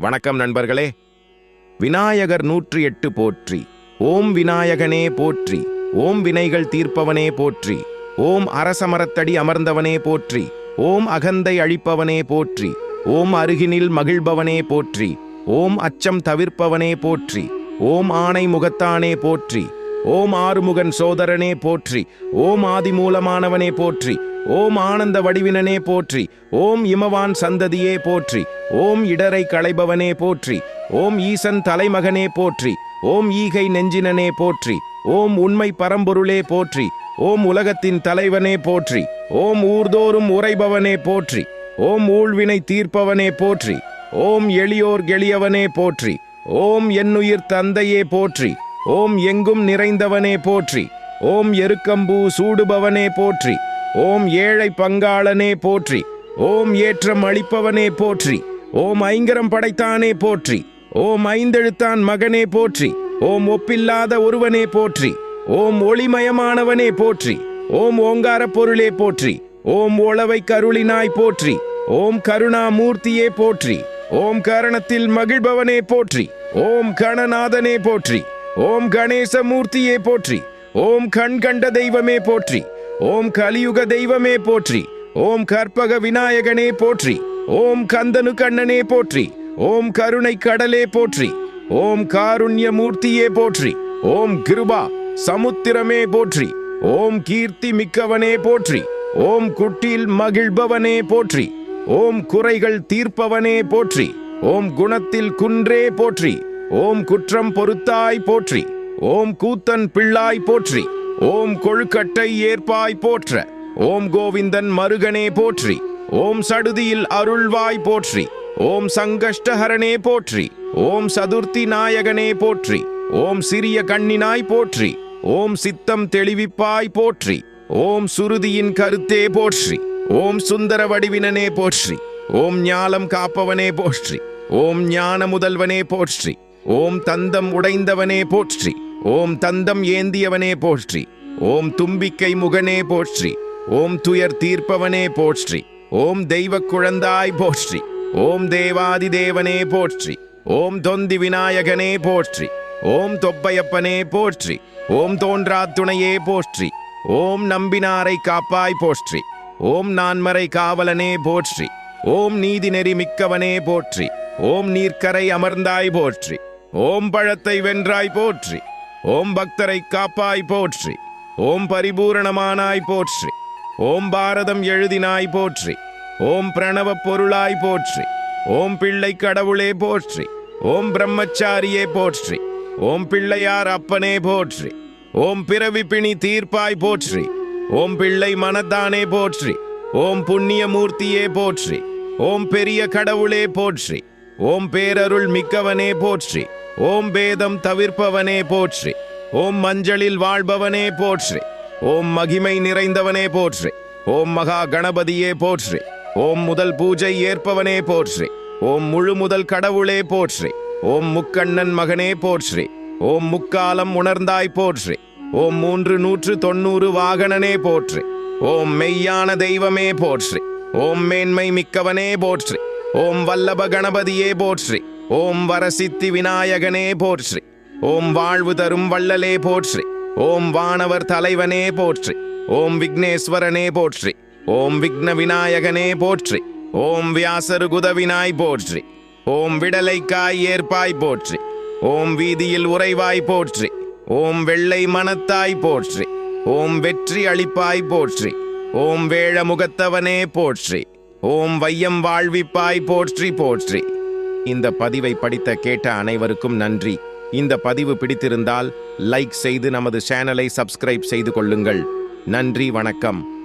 வணக்கம் நண்பர்களே. விநாயகர் நூற்றி எட்டு போற்றி. ஓம் விநாயகனே போற்றி. ஓம் வினைகள் தீர்ப்பவனே போற்றி. ஓம் அரசமரத்தடி அமர்ந்தவனே போற்றி. ஓம் அகந்தை அழிப்பவனே போற்றி. ஓம் அருகினில் மகிழ்பவனே போற்றி. ஓம் அச்சம் தவிர்ப்பவனே போற்றி. ஓம் ஆணை முகத்தானே போற்றி. ஓம் ஆறுமுகன் சோதரனே போற்றி. ஓம் ஆதிமூலமானவனே போற்றி. ஓம் ஆனந்த வடிவினனே போற்றி ஓம் இமவான் சந்ததியே போற்றி ஓம் இடரை களைபவனே போற்றி ஓம் ஈசன் தலைமகனே போற்றி ஓம் ஈகை நெஞ்சினனே போற்றி ஓம் உண்மை பரம்பொருளே போற்றி ஓம் உலகத்தின் தலைவனே போற்றி ஓம் ஊர்தோறும் உறைபவனே போற்றி ஓம் ஊழ்வினை தீர்ப்பவனே போற்றி ஓம் எளியோர் எளியவனே போற்றி ஓம் என்னுயிர் தந்தையே போற்றி ஓம் எங்கும் நிறைந்தவனே போற்றி ஓம் எருக்கம்பூ சூடுபவனே போற்றி ஓம் ஏழை பங்காளனே போற்றி ஓம் ஏற்றம் அளிப்பவனே போற்றி ஓம் ஐங்கரம் படைத்தானே போற்றி ஓம் ஐந்தெழுத்தான் மகனே போற்றி ஓம் ஒப்பில்லாத ஒருவனே போற்றி ஓம் ஒளிமயமானவனே போற்றி ஓம் ஓங்கார பொருளே போற்றி ஓம் ஒளவை கருளினாய் போற்றி ஓம் கருணாமூர்த்தியே போற்றி ஓம் கரணத்தில் மகிழ்பவனே போற்றி ஓம் கணநாதனே போற்றி ஓம் கணேசமூர்த்தியே போற்றி ஓம் கண் கண்ட தெய்வமே போற்றி ஓம் கலியுக தெய்வமே போற்றி ஓம் கற்பக விநாயகனே போற்றி ஓம் கந்தனு கண்ணனே போற்றி ஓம் கருணை கடலே போற்றி ஓம் காருண்ய மூர்த்தியே போற்றி ஓம் கிருபா சமுத்திரமே போற்றி ஓம் கீர்த்தி மிக்கவனே போற்றி ஓம் குட்டில் மகிழ்பவனே போற்றி ஓம் குறைகள் தீர்ப்பவனே போற்றி ஓம் குணத்தில் குன்றே போற்றி ஓம் குற்றம் பொறுத்தாய் போற்றி ஓம் கூத்தன் பிள்ளாய் போற்றி ஓம் கொழுக்கட்டை ஏற்பாய் போற்ற ஓம் கோவிந்தன் மருகனே போற்றி ஓம் சடுதியில் அருள்வாய் போற்றி ஓம் சங்கஷ்டஹரனே போற்றி ஓம் சதுர்த்தி நாயகனே போற்றி ஓம் சிறிய கண்ணினாய் போற்றி ஓம் சித்தம் தெளிவிப்பாய் போற்றி ஓம் சுருதியின் கருத்தே போற்றி ஓம் சுந்தர வடிவினனே போற்றி ஓம் ஞாலம் காப்பவனே போற்றி ஓம் ஞான முதல்வனே போற்றி ஓம் தந்தம் உடைந்தவனே போற்றி ஓம் தந்தம் ஏந்தியவனே போற்றி ஓம் தும்பிக்கை முகனே போற்றி ஓம் துயர் தீர்ப்பவனே போற்றி ஓம் தெய்வ குழந்தாய் போற்றி ஓம் தேவாதி தேவனே போற்றி ஓம் தொந்தி விநாயகனே போற்றி ஓம் தொப்பையப்பனே போற்றி ஓம் தோன்றா துணையே போற்றி ஓம் நம்பினாரை காப்பாய் போற்றி ஓம் நான்மறை காவலனே போற்றி ஓம் நீதி நெறி மிக்கவனே போற்றி ஓம் நீர்க்கரை அமர்ந்தாய் போற்றி ஓம் பழத்தை வென்றாய் போற்றி ஓம் பக்தரை காப்பாய் போற்றி ஓம் பரிபூரணமானாய் போற்றி ஓம் பாரதம் எழுதினாய் போற்றி ஓம் பிரணவ பொருளாய் போற்றி ஓம் பிள்ளை கடவுளே போற்றி ஓம் பிரம்மச்சாரியே போற்றி ஓம் பிள்ளையார் அப்பனே போற்றி ஓம் பிறவி பிணி தீர்ப்பாய் போற்றி ஓம் பிள்ளை மனத்தானே போற்றி ஓம் புண்ணிய மூர்த்தியே போற்றி ஓம் பெரிய கடவுளே போற்றி ஓம் பேரருள் மிக்கவனே போற்றி ஓம் பேதம் தவிர்ப்பவனே போற்றி ஓம் மஞ்சளில் வாழ்பவனே போற்றி ஓம் மகிமை நிறைந்தவனே போற்றி ஓம் மகா கணபதியே போற்றி ஓம் முதல் பூஜை ஏற்பவனே போற்றி ஓம் முழு முதல் கடவுளே போற்றி ஓம் முக்கண்ணன் மகனே போற்றி ஓம் முக்காலம் உணர்ந்தாய் போற்றி ஓம் மூன்று நூற்று தொண்ணூறு வாகனனே போற்றி ஓம் மெய்யான தெய்வமே போற்றி ஓம் மேன்மை மிக்கவனே போற்றி ஓம் வல்லப கணபதியே போற்றி ஓம் வரசித்தி விநாயகனே போற்றி ஓம் வாழ்வு தரும் வள்ளலே போற்றி ஓம் வானவர் தலைவனே போற்றி ஓம் விக்னேஸ்வரனே போற்றி ஓம் விக்ன விநாயகனே போற்றி ஓம் வியாசரு குதவினாய் போற்றி ஓம் விடலைக்காய் ஏற்பாய் போற்றி ஓம் வீதியில் உறைவாய் போற்றி ஓம் வெள்ளை மனத்தாய் போற்றி ஓம் வெற்றி அளிப்பாய் போற்றி ஓம் வேழமுகத்தவனே போற்றி ஓம் வையம் வாழ்விப்பாய் போற்றி போற்றி இந்த பதிவை படித்த கேட்ட அனைவருக்கும் நன்றி. இந்த பதிவு பிடித்திருந்தால் லைக் செய்து நமது சேனலை சப்ஸ்கிரைப் செய்து கொள்ளுங்கள். நன்றி வணக்கம்.